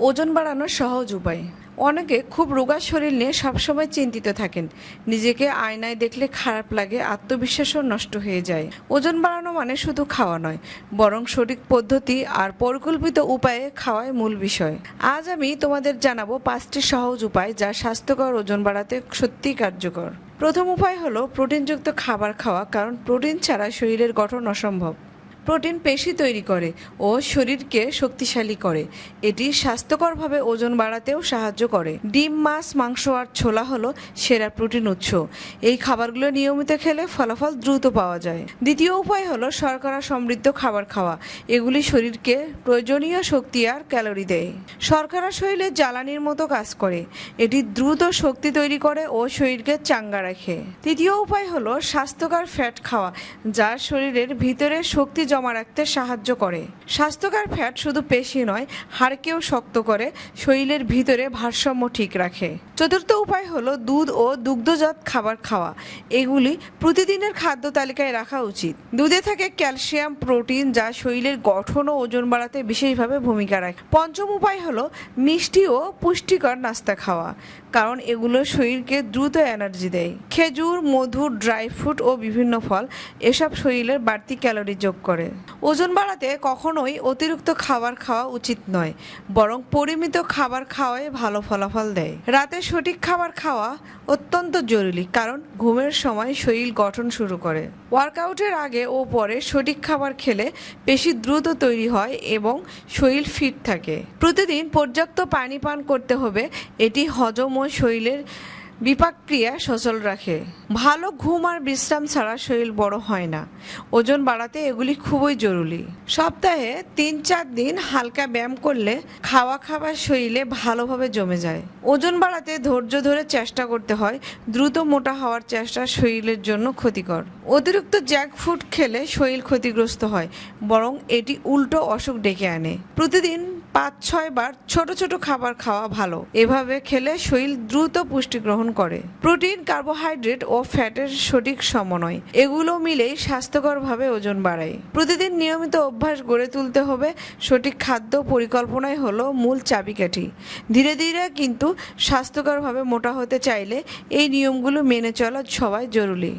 ওজন বাড়ানোর সহজ উপায়। অনেকে খুব রোগা শরীর নিয়ে সবসময় চিন্তিত থাকেন। নিজেকে আয়নায় দেখলে খারাপ লাগে, আত্মবিশ্বাসও নষ্ট হয়ে যায়। ওজন বাড়ানো মানে শুধু খাওয়া নয়, বরং সঠিক পদ্ধতি আর পরিকল্পিত উপায়ে খাওয়াই মূল বিষয়। আজ আমি তোমাদের জানাব পাঁচটি সহজ উপায় যা স্বাস্থ্যকর ওজন বাড়াতে সত্যিই কার্যকর। প্রথম উপায় হলো প্রোটিনযুক্ত খাবার খাওয়া, কারণ প্রোটিন ছাড়া শরীরের গঠন অসম্ভব। প্রোটিন পেশি তৈরি করে ও শরীরকে শক্তিশালী করে। এটি স্বাস্থ্যকরভাবে ওজন বাড়াতেও সাহায্য করে। ডিম, মাছ, মাংস আর ছোলা হলো সেরা প্রোটিন উৎস। এই খাবারগুলো নিয়মিত খেলে ফলাফল দ্রুত পাওয়া যায়। দ্বিতীয় উপায় হলো শর্করা সমৃদ্ধ খাবার খাওয়া। এগুলি শরীরকে প্রয়োজনীয় শক্তি আর ক্যালোরি দেয়। শর্করা শরীরে জ্বালানির মতো কাজ করে। এটি দ্রুত শক্তি তৈরি করে ও শরীরকে চাঙ্গা রাখে। তৃতীয় উপায় হলো স্বাস্থ্যকর ফ্যাট খাওয়া, যা শরীরের ভিতরে শক্তি জমা রাখতে সাহায্য করে। স্বাস্থ্যকর ফ্যাট শুধু পেশি নয়, হাড়কেও শক্ত করে, শরীরের ভিতরে ভারসাম্য ঠিক রাখে। চতুর্থ উপায় হলো দুধ ও দুগ্ধজাত খাবার খাওয়া। এগুলি প্রতিদিনের খাদ্য তালিকায় রাখা উচিত। দুধে থাকে ক্যালসিয়াম, প্রোটিন, যা শরীরের গঠন ও ওজন বাড়াতে বিশেষভাবে ভূমিকা রাখে। পঞ্চম উপায় হলো মিষ্টি ও পুষ্টিকর নাস্তা খাওয়া, কারণ এগুলো শরীরকে দ্রুত এনার্জি দেয়। খেজুর, মধু, ড্রাই ফ্রুট ও বিভিন্ন ফল এসব শরীরের বাড়তি ক্যালোরি যোগ করে। ওজন বাড়াতে কখনোই অতিরিক্ত খাবার খাওয়া উচিত নয়, বরং পরিমিত খাবার খাওয়াই ভালো ফলাফল দেয়। রাতে সঠিক খাবার খাওয়া অত্যন্ত জরুরি, কারণ ঘুমের সময় শরীর গঠন শুরু করে। ওয়ার্কআউটের আগে ও পরে সঠিক খাবার খেলে পেশি দ্রুত তৈরি হয় এবং শরীর ফিট থাকে। প্রতিদিন পর্যাপ্ত পানি পান করতে হবে, এটি হজম ও শরীরের বিপাক ক্রিয়া সচল রাখে। ভালো ঘুম আর বিশ্রাম ছাড়া শরীর বড় হয় না। ওজন বাড়াতে এগুলি খুবই জরুরি। সপ্তাহে তিন চার দিন হালকা ব্যায়াম করলে খাওয়া খাবার শরীরে ভালোভাবে জমে যায়। ওজন বাড়াতে ধৈর্য ধরে চেষ্টা করতে হয়। দ্রুত মোটা হওয়ার চেষ্টা শরীরের জন্য ক্ষতিকর। অতিরিক্ত জ্যাক ফুড খেলে শরীর ক্ষতিগ্রস্ত হয়, বরং এটি উল্টো অসুখ ডেকে আনে। প্রতিদিন পাঁচ, ছয় বার ছোট ছোট খাবার খাওয়া ভালো। এভাবে খেলে শরীর দ্রুত পুষ্টি গ্রহণ করে। প্রোটিন, কার্বোহাইড্রেট ও ফ্যাটের সঠিক সমন্বয়, এগুলো মিলেই স্বাস্থ্যকরভাবে ওজন বাড়ায়। প্রতিদিন নিয়মিত অভ্যাস গড়ে তুলতে হবে। সঠিক খাদ্য পরিকল্পনাই হলো মূল চাবিকাঠি। ধীরে ধীরে কিন্তু স্বাস্থ্যকরভাবে মোটা হতে চাইলে এই নিয়মগুলো মেনে চলা সবাই জরুরি।